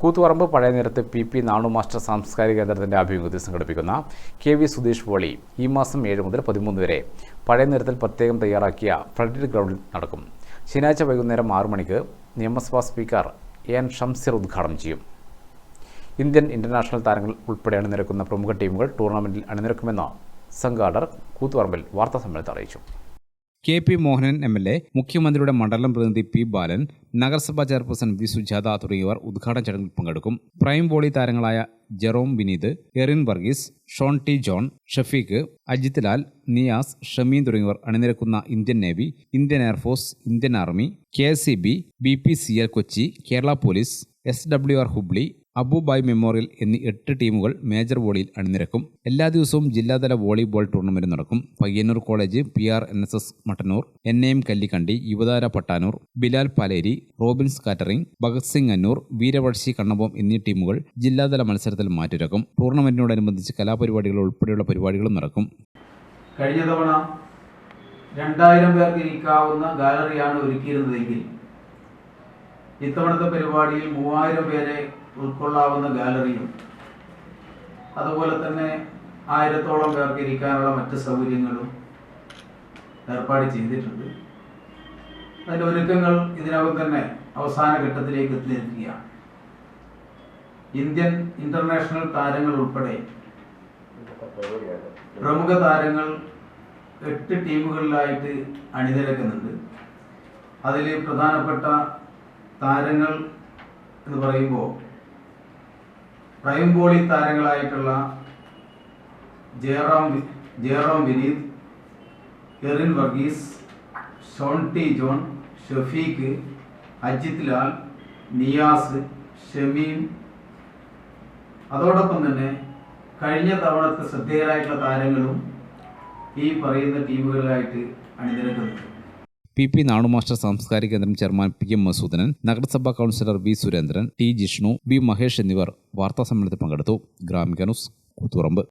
കൂത്തുപറമ്പ് പഴയ നേരത്ത് P P Nanu master സാംസ്കാരിക കേന്ദ്രത്തിന്റെ ആഭിമുഖ്യത്തിൽ സംഘടിപ്പിക്കുന്ന കെ വി സുധീഷ് പോളി ഈ മാസം ഏഴ് മുതൽ പതിമൂന്ന് വരെ പഴയ നേരത്തിൽ പ്രത്യേകം തയ്യാറാക്കിയ ഫ്രണ്ടിൽ ഗ്രൗണ്ടിൽ നടക്കും. ശനിയാഴ്ച വൈകുന്നേരം ആറു മണിക്ക് നിയമസഭാ സ്പീക്കർ എൻ ഷംസിർ ഉദ്ഘാടനം ചെയ്യും. ഇന്ത്യൻ ഇന്റർനാഷണൽ താരങ്ങൾ ഉൾപ്പെടെ അണിനിരക്കുന്ന പ്രമുഖ ടീമുകൾ ടൂർണമെന്റിൽ അണിനിരക്കുമെന്ന് സംഘാടകർ കൂത്തുപറമ്പിൽ വാർത്താസമ്മേളനത്തിൽ അറിയിച്ചു. K P Mohanan M L A മുഖ്യമന്ത്രിയുടെ മണ്ഡലം പ്രതിനിധി പി ബാലൻ നഗരസഭാ ചെയർപേഴ്സൺ വി സുജാത തുടങ്ങിയവർ ഉദ്ഘാടന ചടങ്ങിൽ പങ്കെടുക്കും. പ്രൈം വോളി താരങ്ങളായ ജെറോം വിനീത് എറിൻ വർഗീസ് ഷോൺ ടി ജോൺ ഷഫീഖ് അജിത് ലാൽ നിയാസ് ഷമീൻ തുടങ്ങിയവർ അണിനിരക്കുന്ന Indian navy Indian air force Indian army K C B B P C L Kochi Kerala police S W R Hubli Abubai memorial എന്നീ എട്ട് ടീമുകൾ മേജർ വോളിയിൽ അണിനിരക്കും. എല്ലാ ദിവസവും ജില്ലാതല വോളിബോൾ ടൂർണമെന്റ് നടക്കും. Payyanur college P R N S S Mattannur N M Kallikandi Yuvathara Pattanur Bilal Paleri robins catering Bhagat Singh Annur വീരവഴ്ശി കണ്ണബോം എന്നീ ടീമുകൾ ജില്ലാതല മത്സരത്തിൽ മാറ്റിരക്കും. ടൂർണമെന്റിനോടനുബന്ധിച്ച് കലാപരിപാടികൾ ഉൾപ്പെടെയുള്ള പരിപാടികളും നടക്കും. കഴിഞ്ഞ തവണ രണ്ടായിരം പേർക്ക് ഇരിക്കാവുന്ന ഗാലറിയാണ് ഒരുക്കിയിരുന്നതെങ്കിൽ ഇത്തവണത്തെ പരിപാടിയിൽ മൂവായിരം പേരെ ഉൾക്കൊള്ളാവുന്ന ഗാലറിയും. അതുപോലെ തന്നെ ആയിരത്തോളം പേർക്ക് ഇരിക്കാനുള്ള മറ്റ് സൗകര്യങ്ങളും ഏർപ്പാട് ചെയ്തിട്ടുണ്ട്. അതിന്റെ ഒരുക്കങ്ങൾ ഇതിനകം തന്നെ അവസാന ഘട്ടത്തിലേക്ക് എത്തിയിരിക്കുകയാണ്. ഇന്ത്യൻ ഇന്റർനാഷണൽ താരങ്ങൾ ഉൾപ്പെടെ പ്രമുഖ താരങ്ങൾ എട്ട് ടീമുകളിലായിട്ട് അണിനിരക്കുന്നുണ്ട്. അതിൽ പ്രധാനപ്പെട്ട താരങ്ങൾ എന്ന് പറയുമ്പോൾ പ്രൈം ബോളി താരങ്ങളായിട്ടുള്ള ജയറാം ജയറാം വിനീത് എറിൻ വർഗീസ് ഷോൺ ടി ജോൺ ഷഫീഖ് അജിത് ലാൽ നിയാസ് ഷമീം. അതോടൊപ്പം തന്നെ കഴിഞ്ഞ തവണത്തെ ശ്രദ്ധേയരായിട്ടുള്ള താരങ്ങളും ഈ പറയുന്ന ടീമുകളിലായിട്ട് അണിനിരക്കുന്നുണ്ട്. പി പി നാണുമാസ്റ്റർ സാംസ്കാരിക കേന്ദ്രം ചെയർമാൻ പി എം മസൂദനൻ നഗരസഭാ councillor V Surendran T Jishnu B Mahesh എന്നിവർ വാർത്താസമ്മേളനത്തിൽ പങ്കെടുത്തു. ഗ്രാമിക ന്യൂസ് കൂത്തുപറമ്പ്.